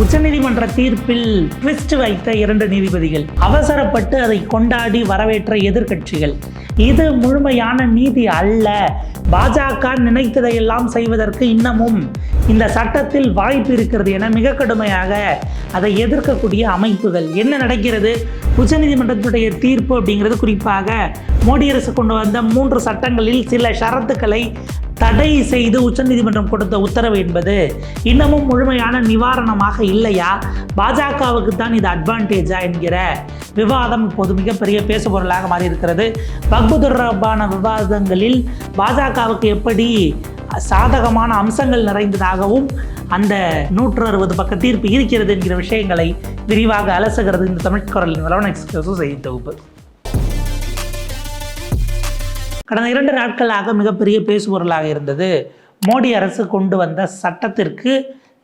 உச்சநீதிமன்ற தீர்ப்பில் ட்விஸ்ட் வைத்த இரண்டு நீதிபதிகள் அவசரப்பட்டு அதை கொண்டாடி வரவேற்ற எதிர்க்கட்சிகள். இது முழுமையான நீதி அல்ல. பாஜக நினைத்ததையெல்லாம் செய்வதற்கு இன்னமும் இந்த சட்டத்தில் வாய்ப்பு இருக்கிறது என மிக கடுமையாக அதை எதிர்க்கக்கூடிய அமைப்புகள். என்ன நடக்கிறது? உச்சநீதிமன்றத்துடைய தீர்ப்பு அப்படிங்கிறது குறிப்பாக மோடி அரசு கொண்டு வந்த மூன்று சட்டங்களில் சில ஷரத்துக்களை தடை செய்து உச்சநீதிமன்றம் கொடுத்த உத்தரவு என்பது இன்னமும் முழுமையான நிவாரணமாக இல்லையா? பாஜகவுக்கு தான் இது அட்வான்டேஜா என்கிற விவாதம் இப்போது மிகப்பெரிய பேசுபொருளாக மாறி இருக்கிறது வக்பு தொடர்பான விவாதங்களில் பாஜகவுக்கு எப்படி சாதகமான அம்சங்கள் நிறைந்ததாகவும் அந்த நூற்று அறுபது பக்க தீர்ப்பு இருக்கிறது என்கிற விஷயங்களை விரிவாக அலசுகிறது இந்த தமிழ் குரல் வளவன் எக்ஸ்பிரஸும் செய்தி தொகுப்பு. கடந்த இரண்டு நாட்களாக மிகப்பெரிய பேசுபொருளாக இருந்தது. மோடி அரசு கொண்டு வந்த சட்டத்திற்கு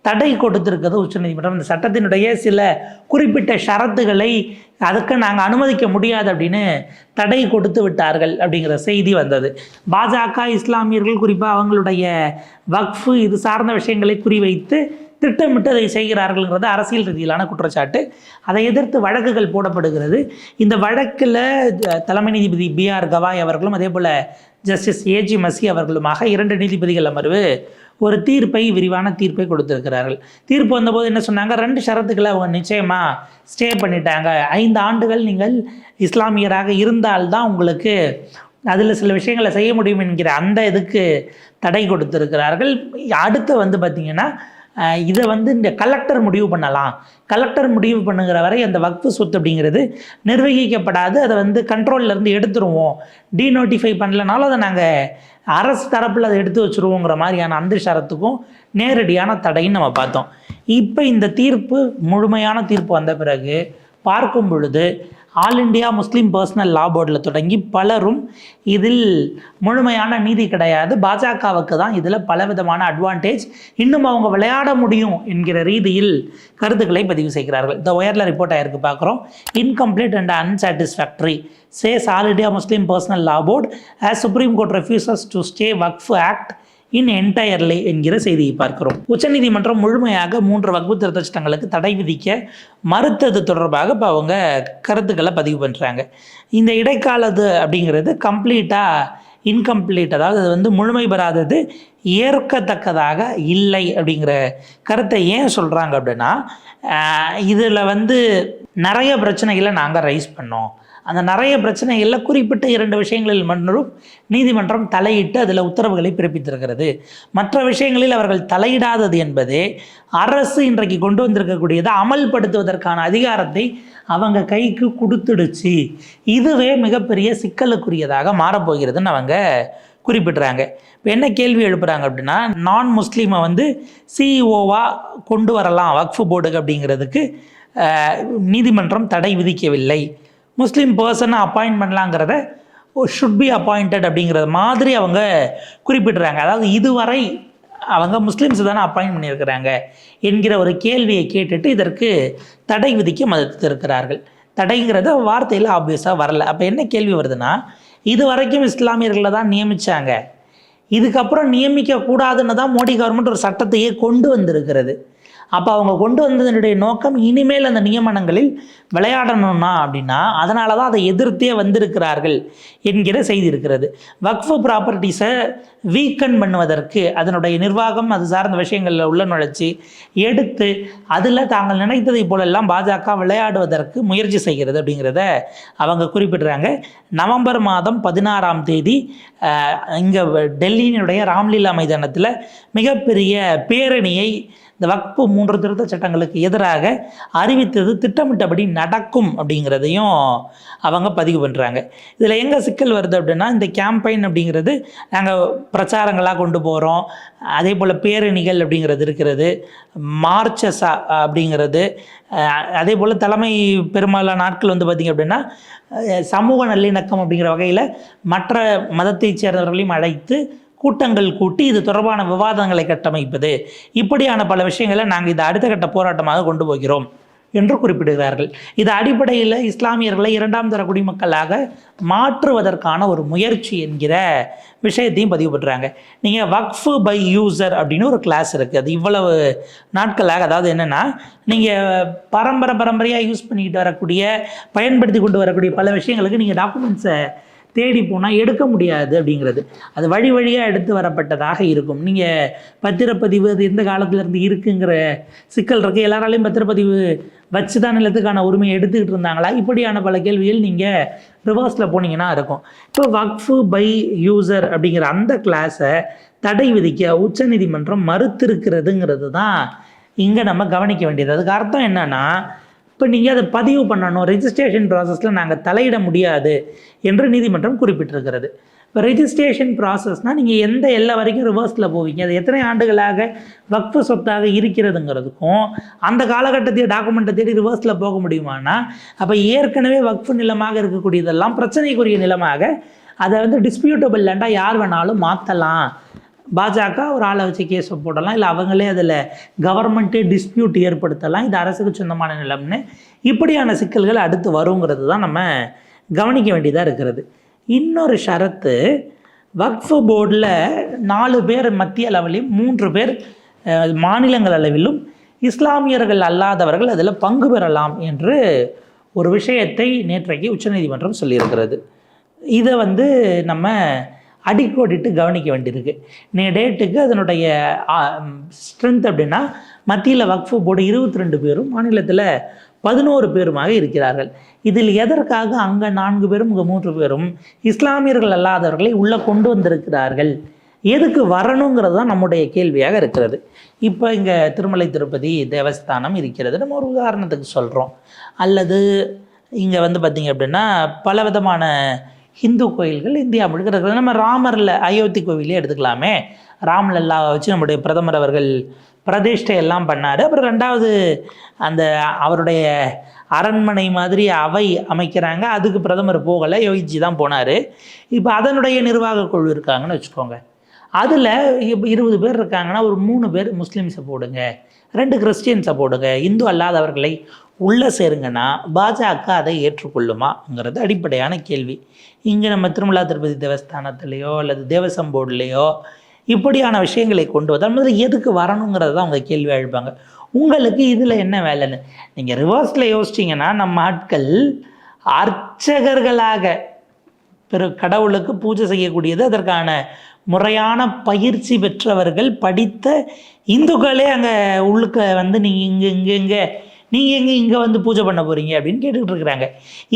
தடை கொடுத்திருக்கிறது உச்சநீதிமன்றம். இந்த சட்டத்தினுடைய சில குறிப்பிட்ட ஷரத்துகளை அதுக்கு நாங்கள் அனுமதிக்க முடியாது அப்படின்னு தடை கொடுத்து விட்டார்கள் அப்படிங்கிற செய்தி வந்தது. பாஜக இஸ்லாமியர்கள் குறிப்பாக அவங்களுடைய வக்ஃபு இது சார்ந்த விஷயங்களை குறிவைத்து திட்டமிட்டு அதை செய்கிறார்கள்ங்கிறது அரசியல் ரீதியிலான குற்றச்சாட்டு. அதை எதிர்த்து வழக்குகள் போடப்படுகிறது. இந்த வழக்கில் தலைமை நீதிபதி பி ஆர் கவாய் அவர்களும் அதே போல் ஜஸ்டிஸ் ஏஜி மசி அவர்களுமாக இரண்டு நீதிபதிகள் அமர்வு ஒரு தீர்ப்பை விரிவான தீர்ப்பை கொடுத்திருக்கிறார்கள். தீர்ப்பு வந்தபோது என்ன சொன்னாங்க? ரெண்டு ஷரத்துக்களை அவங்க நிச்சயமாக ஸ்டே பண்ணிட்டாங்க. ஐந்து ஆண்டுகள் நீங்கள் இஸ்லாமியராக இருந்தால்தான் உங்களுக்கு அதில் சில விஷயங்களை செய்ய முடியும் என்கிற அந்த இதுக்கு தடை கொடுத்திருக்கிறார்கள். அடுத்து வந்து பார்த்திங்கன்னா இதை வந்து இந்த கலெக்டர் முடிவு பண்ணலாம். கலெக்டர் முடிவு பண்ணுங்கிற வரை அந்த வக்ஃபு சொத்து அப்படிங்கிறது நிர்வகிக்கப்படாது. அதை வந்து கண்ட்ரோல்லேருந்து எடுத்துருவோம். டீநோட்டிஃபை பண்ணலனாலும் அதை நாங்கள் அரசு தரப்பில் அதை எடுத்து வச்சுருவோங்கிற மாதிரியான அந்த ஷரத்துக்கும் நேரடியான தடைன்னு நம்ம பார்த்தோம். இப்போ இந்த தீர்ப்பு முழுமையான தீர்ப்பு வந்த பிறகு பார்க்கும் பொழுது all India Muslim personal law போர்டில் தொடங்கி பலரும் இதில் முழுமையான நீதி கிடையாது. பாஜகவுக்கு தான் இதில் பலவிதமான அட்வான்டேஜ் இன்னும் அவங்க விளையாட முடியும் என்கிற ரீதியில் கருத்துக்களை பதிவு செய்கிறார்கள். இந்த ஒயரில் ரிப்போர்ட் ஆயிருக்கு பார்க்குறோம். Incomplete and unsatisfactory says all India Muslim personal law board. As supreme court refuses to stay Waqf act in entirely என்கிற செய்தியை பார்க்கிறோம். உச்சநீதிமன்றம் முழுமையாக மூன்று வகுப்பு திருத்த சட்டங்களுக்கு தடை விதிக்க மறுத்தது தொடர்பாக இப்போ அவங்க கருத்துக்களை பதிவு பண்ணுறாங்க இந்த இடைக்காலது அப்படிங்கிறது கம்ப்ளீட்டாக இன்கம்ப்ளீட் அதாவது அது வந்து முழுமை பெறாதது ஏற்கத்தக்கதாக இல்லை அப்படிங்கிற கருத்தை ஏன் சொல்கிறாங்க அப்படின்னா இதில் வந்து நிறைய பிரச்சனைகளை நாங்கள் ரைஸ் பண்ணோம். அந்த நிறைய பிரச்சனைகளில் குறிப்பிட்ட இரண்டு விஷயங்களில் மட்டும் நீதிமன்றம் தலையிட்டு அதில் உத்தரவுகளை பிறப்பித்திருக்கிறது. மற்ற விஷயங்களில் அவர்கள் தலையிடாதது என்பதே அரசு இன்றைக்கு கொண்டு வந்திருக்கக்கூடியதை அமல்படுத்துவதற்கான அதிகாரத்தை அவங்க கைக்கு கொடுத்துடுச்சு. இதுவே மிகப்பெரிய சிக்கலுக்குரியதாக மாறப்போகிறதுன்னு அவங்க குறிப்பிட்றாங்க. இப்போ என்ன கேள்வி எழுப்புறாங்க அப்படின்னா நான் முஸ்லீமை வந்து சிஇஓவாக கொண்டு வரலாம் வக்ஃபு போர்டுக்கு அப்படிங்கிறதுக்கு நீதிமன்றம் தடை விதிக்கவில்லை. முஸ்லீம் பர்சனை அப்பாயிண்ட் பண்ணலாங்கிறத ஷுட் பி அப்பாயிண்டட் அப்படிங்கிறது மாதிரி அவங்க குறிப்பிடுறாங்க. அதாவது இதுவரை அவங்க முஸ்லீம்ஸ் தானே அப்பாயிண்ட் பண்ணியிருக்கிறாங்க என்கிற ஒரு கேள்வியை கேட்டுட்டு இதற்கு தடை விதிக்க மறுத்திருக்கிறார்கள். தடைங்கிறது வார்த்தையில் ஆப்வியஸாக வரல. அப்போ என்ன கேள்வி வருதுன்னா இது வரைக்கும் இஸ்லாமியர்களை தான் நியமித்தாங்க இதுக்கப்புறம் நியமிக்கக்கூடாதுன்னு தான் மோடி கவர்மெண்ட் ஒரு சட்டத்தையே கொண்டு வந்திருக்கிறது. அப்போ அவங்க கொண்டு வந்ததனுடைய நோக்கம் இனிமேல் அந்த நியமனங்களில் விளையாடணும்னா அப்படின்னா அதனால தான் அதை எதிர்த்தே வந்திருக்கிறார்கள் என்கிற செய்தி இருக்கிறது. வக்ஃபு ப்ராப்பர்ட்டிஸை வீக்கன் பண்ணுவதற்கு அதனுடைய நிர்வாகம் அது சார்ந்த விஷயங்களில் உள்ள நுழைச்சி எடுத்து அதில் தாங்கள் நினைத்ததை போலெல்லாம் பாஜக விளையாடுவதற்கு முயற்சி செய்கிறது அப்படிங்கிறத அவங்க குறிப்பிடுறாங்க. நவம்பர் மாதம் பதினாறாம் தேதி இங்கே டெல்லியினுடைய ராம்லீலா மைதானத்தில் மிகப்பெரிய பேரணியை இந்த வக்பு மூன்று திருத்த சட்டங்களுக்கு எதிராக அறிவித்தது திட்டமிட்டபடி நடக்கும் அப்படிங்கிறதையும் அவங்க பதிவு பண்ணுறாங்க இதில் எங்கே சிக்கல் வருது அப்படின்னா இந்த கேம்பெயின் அப்படிங்கிறது நாங்கள் பிரச்சாரங்களாக கொண்டு போகிறோம் அதே போல் பேரணிகள் அப்படிங்கிறது இருக்கிறது. மார்ச்சஸா அப்படிங்கிறது. அதே போல் தலைமை பெரும்பாலான நாட்கள் வந்து பார்த்திங்க அப்படின்னா சமூக நல்லிணக்கம் அப்படிங்கிற வகையில் மற்ற மதத்தைச் சேர்ந்தவர்களையும் அழைத்து கூட்டங்கள் கூட்டி இது தொடர்பான விவாதங்களை கட்டமைப்பது. இப்படியான பல விஷயங்களை நாங்கள் இதை அடுத்த கட்ட போராட்டமாக கொண்டு போகிறோம் என்று குறிப்பிடுகிறார்கள். இது அடிப்படையில் இஸ்லாமியர்களை இரண்டாம் தர குடிமக்களாக மாற்றுவதற்கான ஒரு முயற்சி என்கிற விஷயத்தையும் பதிவு பண்ணுறாங்க நீங்கள் வக்ஃபு பை யூசர் அப்படின்னு ஒரு கிளாஸ் இருக்குது அது இவ்வளவு நாட்களாக அதாவது என்னென்னா நீங்கள் பரம்பரை பரம்பரையாக யூஸ் பண்ணிக்கிட்டு வரக்கூடிய பயன்படுத்தி கொண்டு வரக்கூடிய பல விஷயங்களுக்கு நீங்கள் டாக்குமெண்ட்ஸை தேடி போனால் எடுக்க முடியாது அப்படிங்கிறது. அது வழி வழியாக எடுத்து வரப்பட்டதாக இருக்கும். நீங்கள் பத்திரப்பதிவு அது எந்த காலத்துலேருந்து இருக்குங்கிற சிக்கல் இருக்குது எல்லாராலையும் பத்திரப்பதிவு வச்சு தான் நிலத்துக்கான உரிமையை எடுத்துக்கிட்டு இருந்தாங்களா? இப்படியான பல கேள்விகள் நீங்கள் ரிவர்ஸில் போனீங்கன்னா இருக்கும். இப்போ வக்ஃபு பை யூசர் அப்படிங்கிற அந்த கிளாஸை தடை விதிக்க உச்சநீதிமன்றம் மறுத்திருக்கிறதுங்கிறது தான் இங்கே நம்ம கவனிக்க வேண்டியது. அதுக்கு அர்த்தம் என்னென்னா இப்போ நீங்கள் அதை பதிவு பண்ணணும். ரெஜிஸ்ட்ரேஷன் ப்ராசஸில் நாங்கள் தலையிட முடியாது என்று நீதிமன்றம் குறிப்பிட்டிருக்கிறது. இப்போ ரெஜிஸ்ட்ரேஷன் ப்ராசஸ்னால் நீங்கள் எந்த எல்லா வரைக்கும் ரிவர்ஸில் போவீங்க? அது எத்தனை ஆண்டுகளாக வக்ஃபு சொத்தாக இருக்கிறதுங்கிறதுக்கும் அந்த காலகட்டத்தை டாக்குமெண்ட்டை தேடி ரிவர்ஸில் போக முடியுமானா அப்போ ஏற்கனவே வக்ஃபு நிலமாக இருக்கக்கூடியதெல்லாம் பிரச்சனைக்குரிய நிலமாக அதை வந்து டிஸ்பியூட்டபிள் லேண்டாக யார் வேணாலும் மாற்றலாம் பாஜக ஒரு ஆளை வச்சு கேஸை போடலாம். இல்லை அவங்களே அதில் கவர்மெண்ட்டே டிஸ்பியூட் ஏற்படுத்தலாம். இது அரசுக்கு சொந்தமான நிலம்னு இப்படியான சிக்கல்கள் அடுத்து வருங்கிறது தான் நம்ம கவனிக்க வேண்டியதாக இருக்கிறது. இன்னொரு ஷரத்து வக்ஃபு போர்டில் நாலு பேர் மத்திய அளவிலும் மூன்று பேர் மாநிலங்கள் அளவிலும் இஸ்லாமியர்கள் அல்லாதவர்கள் அதில் பங்கு பெறலாம் என்று ஒரு விஷயத்தை நேற்றைக்கு உச்சநீதிமன்றம் சொல்லியிருக்கிறது. இதை வந்து நம்ம அடிக்கோடிட்டு கவனிக்க வேண்டியிருக்கு. நீ டேட்டுக்கு அதனுடைய ஸ்ட்ரென்த் அப்படின்னா மத்தியில் வக்ஃபு போர்டு இருபத்தி ரெண்டு பேரும் மாநிலத்தில் பதினோரு பேருமாக இருக்கிறார்கள். இதில் எதற்காக அங்கே நான்கு பேரும் இங்கே மூன்று பேரும் இஸ்லாமியர்கள் அல்லாதவர்களை உள்ளே கொண்டு வந்திருக்கிறார்கள்? எதுக்கு வரணுங்கிறது தான் நம்முடைய கேள்வியாக இருக்கிறது. இப்போ இங்கே திருமலை திருப்பதி தேவஸ்தானம் இருக்கிறது. நம்ம ஒரு உதாரணத்துக்கு சொல்கிறோம் அல்லது இங்கே வந்து பார்த்திங்க அப்படின்னா பல விதமான ஹிந்து கோயில்கள் இந்தியா முழுக்க நம்ம ராமரில் அயோத்தி கோவிலே எடுத்துக்கலாமே. ராம்லல்லா வச்சு நம்முடைய பிரதமர் அவர்கள் பிரதிஷ்டை எல்லாம் பண்ணார். அப்புறம் ரெண்டாவது அந்த அவருடைய அரண்மனை மாதிரி அவை அமைக்கிறாங்க. அதுக்கு பிரதமர் போகலை. யோகிஜி தான் போனார். இப்போ அதனுடைய நிர்வாக குழு இருக்காங்கன்னு வச்சுக்கோங்க. அதில் இப்போ இருபது பேர் இருக்காங்கன்னா ஒரு மூணு பேர் முஸ்லீம்ஸை போடுங்க. ரெண்டு கிறிஸ்டியன்ஸை போடுங்க இந்து அல்லாதவர்களை உள்ளே சேருங்கன்னா பாஜக அதை ஏற்றுக்கொள்ளுமாங்கிறது அடிப்படையான கேள்வி. இங்கே நம்ம திருமலா திருப்பதி தேவஸ்தானத்துலேயோ அல்லது தேவசம் போர்டுலேயோ இப்படியான விஷயங்களை கொண்டு வந்தால் முதல்ல எதுக்கு வரணுங்கிறது தான் அவங்க கேள்வி எழுப்பாங்க. உங்களுக்கு இதில் என்ன வேலைன்னு? நீங்கள் ரிவர்ஸில் யோசிச்சிங்கன்னா நம்ம ஆட்கள் அர்ச்சகர்களாக பிற கடவுளுக்கு பூஜை செய்யக்கூடியது அதற்கான முறையான பயிற்சி பெற்றவர்கள் படித்த இந்துக்களே அங்கே உள்ளுக்க வந்து நீங்கள் இங்கே இங்கே இங்கே நீங்கள் எங்கே இங்கே வந்து பூஜை பண்ண போகிறீங்க அப்படின்னு கேட்டுக்கிட்டு இருக்கிறாங்க.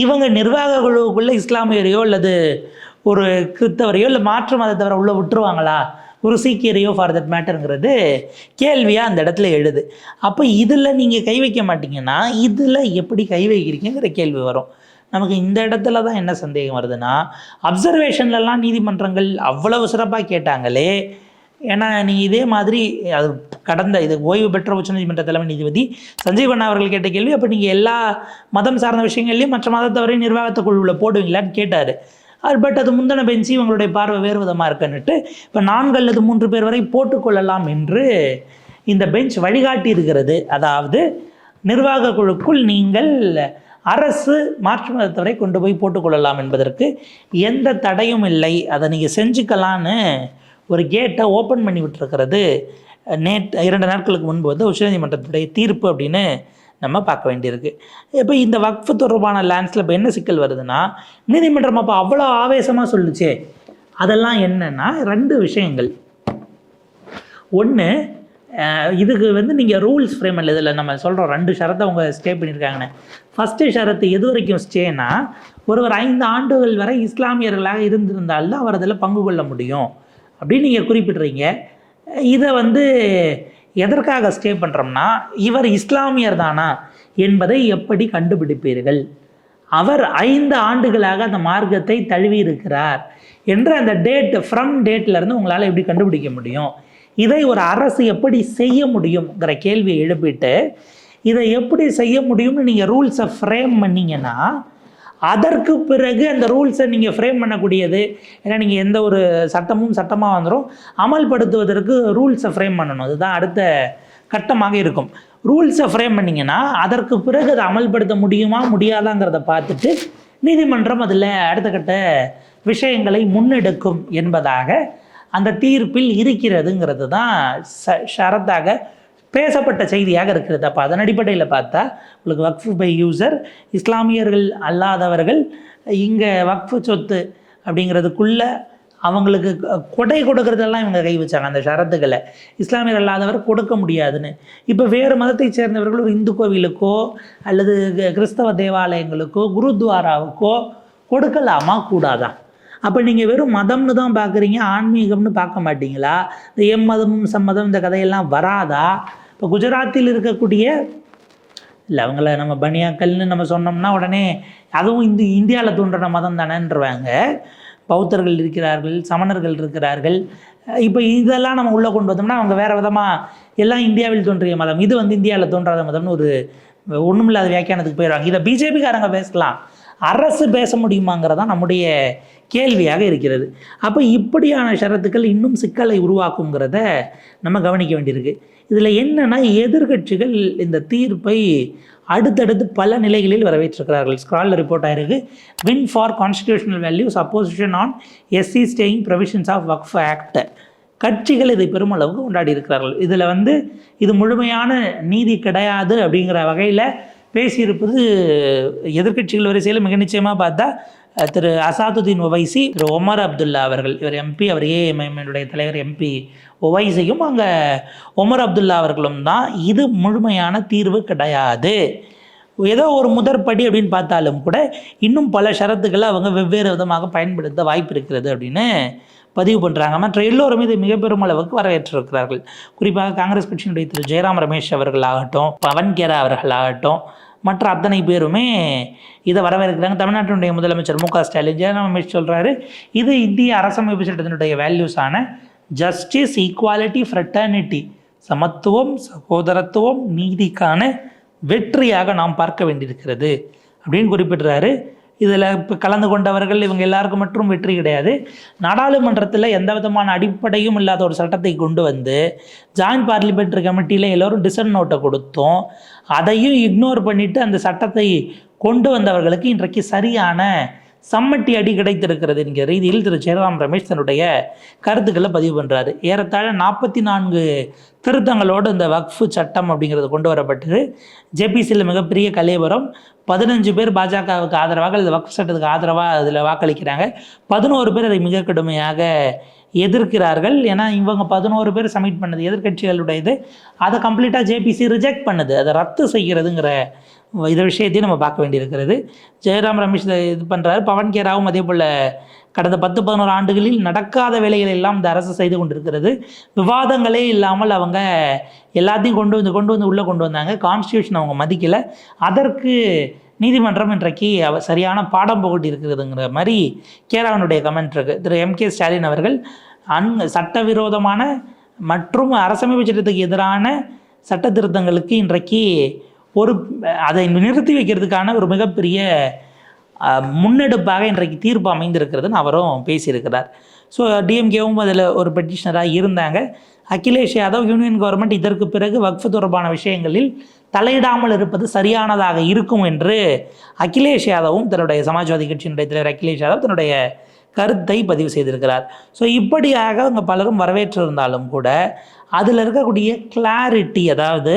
இவங்க நிர்வாக குழுவுக்குள்ளே இஸ்லாமியரையோ அல்லது ஒரு கிறித்தவரையோ இல்லை மாற்று மதத்தவரை உள்ளே விட்டுருவாங்களா? ஒரு சீக்கியரையோ ஃபார் தட் மேட்டருங்கிறது கேள்வியாக அந்த இடத்துல எழுது. அப்போ இதில் நீங்கள் கை வைக்க மாட்டீங்கன்னா இதில் எப்படி கை வைக்கிறீங்கிற கேள்வி வரும். நமக்கு இந்த இடத்துல தான் என்ன சந்தேகம் வருதுன்னா அப்சர்வேஷன்லலாம் நீதிமன்றங்கள் அவ்வளவு சிறப்பாக கேட்டாங்களே ஏன்னா நீ இதே மாதிரி அது கடந்த இது ஓய்வு பெற்ற உச்சநீதிமன்ற தலைமை நீதிபதி சஞ்சீவ் அண்ணா அவர்கள் கேட்ட கேள்வி அப்போ நீங்கள் எல்லா மதம் சார்ந்த விஷயங்கள்லையும் மற்ற மதத்தவரையும் நிர்வாகத்தை குழுவில் போடுவீங்களான்னு கேட்டார். அவர் பட் அது முந்தின பெஞ்சு இவங்களுடைய பார்வை வேறு விதமாக இருக்குன்னுட்டு இப்போ நான்கு அல்லது மூன்று பேர் வரை போட்டுக்கொள்ளலாம் என்று இந்த பெஞ்ச் வழிகாட்டி இருக்கிறது அதாவது நிர்வாக குழுக்குள் நீங்கள் அரசு மாற்று மதத்தவரை கொண்டு போய் போட்டுக்கொள்ளலாம் என்பதற்கு எந்த தடையும் இல்லை. அதை நீங்கள் செஞ்சுக்கலான்னு ஒரு கேட்டை ஓப்பன் பண்ணி விட்டுருக்கிறது. நேற்று இரண்டு நாட்களுக்கு முன்பு வந்து உச்சநீதிமன்றத்துடைய தீர்ப்பு அப்படின்னு நம்ம பார்க்க வேண்டியிருக்கு. இப்போ இந்த வக்ஃபு தொடர்பான லேண்ட்ஸில் இப்போ என்ன சிக்கல் வருதுன்னா நீதிமன்றம் அப்போ அவ்வளோ ஆவேசமாக சொல்லுச்சே. அதெல்லாம் என்னன்னா ரெண்டு விஷயங்கள். ஒன்று இதுக்கு வந்து நீங்கள் ரூல்ஸ் ஃப்ரேம் இல்லை இதில் நம்ம சொல்கிறோம் ரெண்டு ஷரத்தை அவங்க ஸ்டே பண்ணியிருக்காங்கன்னு ஃபஸ்ட்டு ஷரத்து எது வரைக்கும் ஸ்டேனா ஒருவர் ஐந்து ஆண்டுகள் வரை இஸ்லாமியர்களாக இருந்திருந்தால்தான் அவர் அதில் பங்கு கொள்ள முடியும். அப்படின்னு நீங்கள் குறிப்பிட்றீங்க. இதை வந்து எதற்காக ஸ்டே பண்ணுறோம்னா இவர் இஸ்லாமியர் தானா என்பதை எப்படி கண்டுபிடிப்பீர்கள்? அவர் ஐந்து ஆண்டுகளாக அந்த மார்க்கத்தை தழுவி இருக்கிறார் என்ற அந்த டேட் ஃப்ரம் டேட்லேருந்து உங்களால் எப்படி கண்டுபிடிக்க முடியும்? இதை ஒரு அரசு எப்படி செய்ய முடியுங்கிற கேள்வியை எழுப்பிட்டு இதை எப்படி செய்ய முடியும்னு நீங்கள் ரூல்ஸை ஃப்ரேம் பண்ணீங்கன்னா அதற்கு பிறகு அந்த ரூல்ஸை நீங்கள் ஃப்ரேம் பண்ணக்கூடியது ஏன்னா நீங்கள் எந்த ஒரு சட்டமும் சட்டமாக வந்துடும் அமல்படுத்துவதற்கு ரூல்ஸை ஃப்ரேம் பண்ணணும். அதுதான் அடுத்த கட்டமாக இருக்கும். ரூல்ஸை ஃப்ரேம் பண்ணிங்கன்னா அதற்கு பிறகு அதை அமல்படுத்த முடியுமா முடியாதாங்கிறத பார்த்துட்டு நீதிமன்றம் அதில் அடுத்த கட்ட விஷயங்களை முன்னெடுக்கும் என்பதாக அந்த தீர்ப்பில் இருக்கிறதுங்கிறது தான் ச ஷரத்தாக பேசப்பட்ட செய்தியாக இருக்கிறது. அப்போ அதன் அடிப்படையில் பார்த்தா உங்களுக்கு வக்ஃபு பை யூசர் இஸ்லாமியர்கள் அல்லாதவர்கள் இங்கே வக்ஃபு சொத்து அப்படிங்கிறதுக்குள்ள அவங்களுக்கு கொடை கொடுக்கறதெல்லாம் இவங்க கை வச்சாங்க அந்த ஷரத்துக்களை. இஸ்லாமியர் அல்லாதவர் கொடுக்க முடியாதுன்னு. இப்போ வேறு மதத்தை சேர்ந்தவர்கள் ஒரு இந்து கோவிலுக்கோ அல்லது கிறிஸ்தவ தேவாலயங்களுக்கோ குருத்வாராவுக்கோ கொடுக்கலாமா? கூடாதா? அப்போ நீங்கள் வெறும் மதம்னு தான் பார்க்குறீங்க ஆன்மீகம்னு பார்க்க மாட்டீங்களா? இந்த எம் மதமும் சம்மதம் இந்த கதையெல்லாம் வராதா? இப்போ குஜராத்தில் இருக்கக்கூடிய இல்லை அவங்கள நம்ம பனியாக்கள்னு நம்ம சொன்னோம்னா உடனே அதுவும் இந்த இந்தியாவில் தோன்றின மதம் தானேன்றவாங்க. பௌத்தர்கள் இருக்கிறார்கள் சமணர்கள் இருக்கிறார்கள். இப்போ இதெல்லாம் நம்ம உள்ளே கொண்டு வந்தோம்னா அவங்க வேறு விதமாக எல்லாம் இந்தியாவில் தோன்றிய மதம். இது வந்து இந்தியாவில் தோன்றாத மதம்னு ஒரு ஒன்றுமில்லாத வியாக்கியானத்துக்கு போயிடுவாங்க. இதை பிஜேபிக்காரங்க பேசலாம். அரசு பேச முடியுமாங்கிறதான் நம்முடைய கேள்வியாக இருக்கிறது. அப்போ இப்படியான ஷரத்துக்கள் இன்னும் சிக்கலை உருவாக்குங்கிறத நம்ம கவனிக்க வேண்டியிருக்கு. இதில் என்னென்னா எதிர்க்கட்சிகள் இந்த தீர்ப்பை அடுத்தடுத்து பல நிலைகளில் வரவேற்றிருக்கிறார்கள். ஸ்க்ராலில் ரிப்போர்ட் ஆயிருக்கு. Win for constitutional values opposition on SC staying provisions of Waqf act கட்சிகள் இதை பெருமளவுக்கு கொண்டாடி இருக்கிறார்கள். இதில் வந்து இது முழுமையான நீதி கிடையாது அப்படிங்கிற வகையில் பேசியிருப்பது எதிர்க்கட்சிகள் வரிசையில் மிக நிச்சயமாக பார்த்தா திரு அசாதுதீன் ஒவைசி திரு ஒமர் அப்துல்லா அவர்கள் இவர் எம்பி அவர் ஏஎம்எம்னுடைய தலைவர் எம்பி ஒவைசியும் அங்கே ஒமர் அப்துல்லா அவர்களும் தான். இது முழுமையான தீர்வு கிடையாது. ஏதோ ஒரு முதற்படி அப்படின்னு பார்த்தாலும் கூட இன்னும் பல ஷரத்துக்களை அவங்க வெவ்வேறு விதமாக பயன்படுத்த வாய்ப்பு இருக்கிறது அப்படின்னு பதிவு பண்ணுறாங்க மற்ற எல்லோரும் இதை மிக பெரும் அளவுக்கு வரவேற்றிருக்கிறார்கள். குறிப்பாக காங்கிரஸ் கட்சியினுடைய திரு ஜெயராம் ரமேஷ் அவர்கள் ஆகட்டும் பவன் கேரா அவர்கள் ஆகட்டும் மற்ற அத்தனை பேருமே இதை வரவேற்கிறாங்க. தமிழ்நாட்டினுடைய முதலமைச்சர் மு க ஸ்டாலின் ஜெயராம் சொல்கிறாரு இது இந்திய அரசமைப்பு சட்டத்தினுடைய வேல்யூஸான ஜஸ்டிஸ் ஈக்குவாலிட்டி ஃப்ரெட்டர்னிட்டி சமத்துவம் சகோதரத்துவம் நீதிக்கான வெற்றியாக நாம் பார்க்க வேண்டியிருக்கிறது அப்படின்னு குறிப்பிடுறாரு. இதில் இப்போ கலந்து கொண்டவர்கள் இவங்க எல்லாருக்கும் மட்டும் வெற்றி கிடையாது. நாடாளுமன்றத்தில் எந்த விதமான அடிப்படையும் இல்லாத ஒரு சட்டத்தை கொண்டு வந்து ஜாயின்ட் பார்லிமெண்ட்ரி கமிட்டியில் எல்லோரும் டிசன் நோட்டை கொடுத்தோம். அதையும் இக்னோர் பண்ணிவிட்டு அந்த சட்டத்தை கொண்டு வந்தவர்களுக்கு இன்றைக்கு சரியான சம்மட்டி அடி கிடைத்திருக்கிறது என்கிற ரீதியில் திரு ஜெயராம் ரமேஷ் தன்னுடைய கருத்துக்களை பதிவு பண்ணுறாரு ஏறத்தாழ நாற்பத்தி நான்கு திருத்தங்களோடு இந்த வக்ஃபு சட்டம் அப்படிங்கிறது கொண்டு வரப்பட்டது. ஜேபிசியில் மிகப்பெரிய கலைவரம். பதினஞ்சு பேர் பாஜகவுக்கு ஆதரவாக இந்த வக்ஃப் சட்டத்துக்கு ஆதரவாக அதில் வாக்களிக்கிறாங்க. பதினோரு பேர் அதை மிக கடுமையாக எதிர்க்கிறார்கள். ஏன்னா இவங்க பதினோரு பேர் சப்மிட் பண்ணது எதிர்க்கட்சிகளுடைய இது அதை கம்ப்ளீட்டாக ஜேபிசி ரிஜெக்ட் பண்ணுது. அதை ரத்து செய்கிறதுங்கிற இந்த விஷயத்தையும் நம்ம பார்க்க வேண்டியிருக்கிறது. ஜெயராம் ரமேஷ் இது பண்ணுறாரு பவன் கேராவும் அதே போல் கடந்த பத்து பதினோரு ஆண்டுகளில் நடக்காத வேலைகள் எல்லாம் இந்த அரசு செய்து கொண்டிருக்கிறது. விவாதங்களே இல்லாமல் அவங்க எல்லாத்தையும் கொண்டு வந்து கொண்டு வந்து உள்ளே கொண்டு வந்தாங்க. கான்ஸ்டியூஷன் அவங்க மதிக்கலை. அதற்கு நீதிமன்றம் இன்றைக்கு அவ சரியான பாடம் புகட்டி இருக்கிறதுங்கிற மாதிரி கேராவனுடைய கமெண்ட் இருக்குது திரு. எம். கே. ஸ்டாலின் அவர்கள் அன் சட்டவிரோதமான மற்றும் அரசமைப்பு சட்டத்துக்கு எதிரான சட்ட திருத்தங்களுக்கு இன்றைக்கு ஒரு அதை நிறுத்தி வைக்கிறதுக்கான ஒரு மிகப்பெரிய முன்னெடுப்பாக இன்றைக்கு தீர்ப்பு அமைந்திருக்கிறதுன்னு அவரும் பேசியிருக்கிறார். ஸோ டிஎம்கேவும் அதில் ஒரு பெட்டிஷனராக இருந்தாங்க. அகிலேஷ் யாதவ் யூனியன் கவர்மெண்ட் இதற்கு பிறகு வக்ஃபு தொடர்பான விஷயங்களில் தலையிடாமல் இருப்பது சரியானதாக இருக்கும் என்று அகிலேஷ் யாதவும் தன்னுடைய சமாஜ்வாதி கட்சியினுடைய தலைவர் அகிலேஷ் யாதவ் தன்னுடைய கருத்தை பதிவு செய்திருக்கிறார். ஸோ இப்படியாக அவங்க பலரும் வரவேற்றிருந்தாலும் கூட அதில் இருக்கக்கூடிய கிளாரிட்டி அதாவது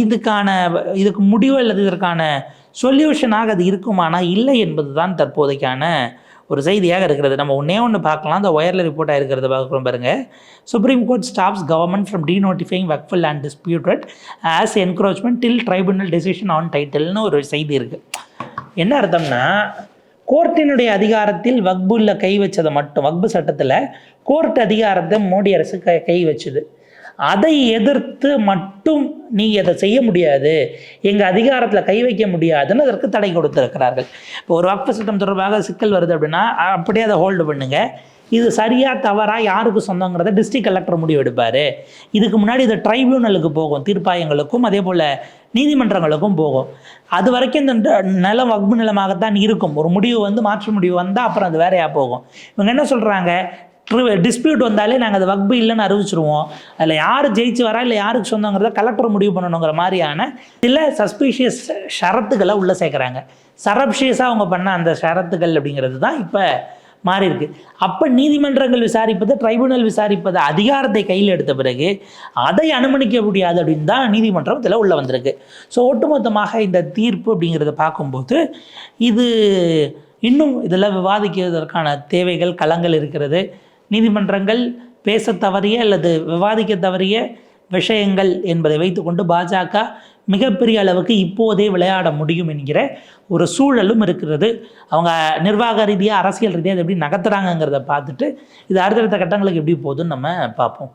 இதுக்கான இதுக்கு முடிவு அல்லது இதற்கான சொல்யூஷனாக அது இருக்குமானா இல்லை என்பது தான் தற்போதைக்கான ஒரு செய்தியாக இருக்கிறது. நம்ம ஒன்றே ஒன்று பார்க்கலாம். அந்த ஒயரில் ரிப்போர்ட் ஆகிருக்கிறத பார்க்குறோம் பாருங்கள் supreme court stops government from denotifying வக்ஃபுல் and disputed as encroachment till tribunal decision on டைட்டில்னு ஒரு செய்தி இருக்குது என்ன அர்த்தம்னா கோர்ட்டினுடைய அதிகாரத்தில் வக்புல்ல கை வச்சதை மட்டும் வக்பு சட்டத்தில் கோர்ட் அதிகாரத்தை மோடி அரசு கை கை வச்சுது. அதை எதிர்த்து மட்டும் நீ அதை செய்ய முடியாது. எங்கள் அதிகாரத்தில் கை வைக்க முடியாதுன்னு அதற்கு தடை கொடுத்துருக்கிறார்கள். இப்போ ஒரு வக்ஃபு சட்டம் தொடர்பாக சிக்கல் வருது அப்படின்னா அப்படியே அதை ஹோல்டு பண்ணுங்க. இது சரியாக தவறாக யாருக்கு சொந்தங்கிறத டிஸ்ட்ரிக்ட் கலெக்டர் முடிவு எடுப்பார் இதுக்கு முன்னாடி இது ட்ரைபியூனலுக்கு போகும் தீர்ப்பாயங்களுக்கும் அதே போல் நீதிமன்றங்களுக்கும் போகும். அது வரைக்கும் இந்த நிலம் வக்பு நிலமாகத்தான் இருக்கும். ஒரு முடிவு வந்து மாற்று முடிவு வந்தால் அப்புறம் அது வேறையாக போகும். இவங்க என்ன சொல்கிறாங்க டிஸ்பியூட் வந்தாலே நாங்கள் அது வக்பு இல்லைன்னு அறிவிச்சிருவோம். அதில் யார் ஜெயிச்சு வரா இல்லை யாருக்கு சொந்தங்கிறத கலெக்டர் முடிவு பண்ணணுங்கிற மாதிரியான சில சஸ்பீஷியஸ் ஷரத்துக்களை உள்ளே சேர்க்குறாங்க. சரப்ஷியஸாக அவங்க பண்ண அந்த ஷரத்துகள் அப்படிங்கிறது தான் இப்போ மாறி இருக்கு. அப்போ நீதிமன்றங்கள் விசாரிப்பது ட்ரைபுனல் விசாரிப்பது அதிகாரத்தை கையில் எடுத்த பிறகு அதை அனுமதிக்க முடியாது அப்படின்னு தான் நீதிமன்றம் இதில் உள்ளே வந்திருக்கு. ஸோ ஒட்டுமொத்தமாக இந்த தீர்ப்பு அப்படிங்கிறத பார்க்கும்போது இது இன்னும் இதில் விவாதிக்கிறதற்கான தேவைகள் களங்கள் இருக்கிறது. நீதிமன்றங்கள் பேச தவறிய அல்லது விவாதிக்க தவறிய விஷயங்கள் என்பதை வைத்துக்கொண்டு பாஜக மிகப்பெரிய அளவுக்கு இப்போதே விளையாட முடியும் என்கிற ஒரு சூழலும் இருக்கிறது. அவங்க நிர்வாக ரீதியாக அரசியல் ரீதியாக அதை எப்படி நகர்த்துறாங்கங்கிறத பார்த்துட்டு இது அடுத்தடுத்த கட்டங்களுக்கு எப்படி போகுதுன்னு நம்ம பார்ப்போம்.